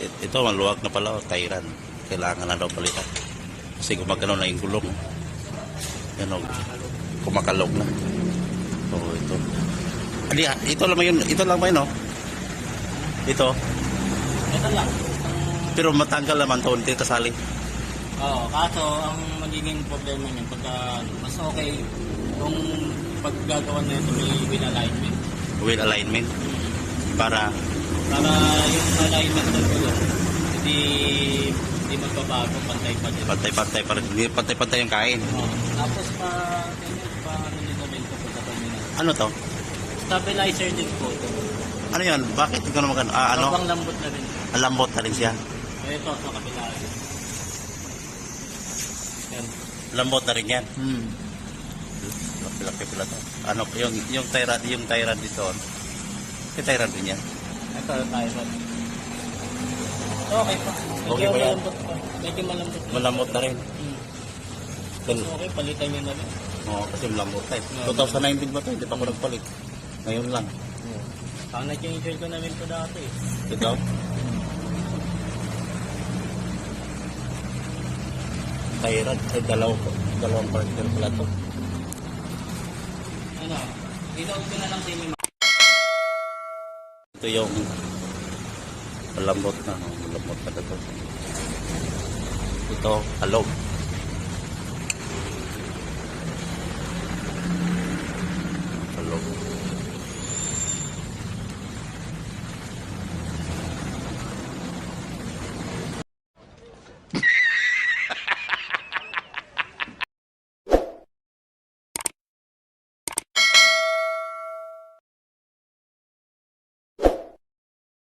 it- ito maluwag na pala, oh, Tyran. Kailangan na daw palitan. Kasi gumagano na yung gulong. Yan o, kumakalog na. Oo, ito. Ali, ah, ito lang yun? Ito lang ba yun, oh? Ito. Ito lang. Pero matanggal naman to, hindi kasali. Oo, kaso ang magiging problema niya pagka mas okay kung paggagawa na ito may wheel alignment. Wheel alignment. Para, Para yung alignment gulong, hindi, hindi magbabago, pantay pa din. pantay-pantay pa rin. Hindi pantay-pantay yung kain. Oo. Tapos pa, ganyan, pa ano nito po sa kanina. Ano to? Stabilizer din po. ito. Ano yun? Bakit ikaw naman ganun? Ah, ano? Sobrang lambot na rin. Ang lambot na rin siya. Ito, sa kapila. Yan. Lambot na rin yan. Hmm. Laki-laki pala to. Ano, yung, yung Tyran, yung Tyran dito. Yung Tyran din yan. Ito, tayo. Okay pa. Okay pa yan? Medyo malambot na. Malambot na rin. Hmm. Okay, palitan nyo na rin. Oo, kasi malambot na eh. Oo. 2019 ba to? Hindi pa ako nagpalit. Ngayon lang. Ang nag-change ko na rin po dati. eh. Ito. Tyran. Ay, dalaw, dalawang partner pala to. Ano, dito ko na lang sa inyo. Ito yung malambot na. no? Malambot na ito. Ito, alog.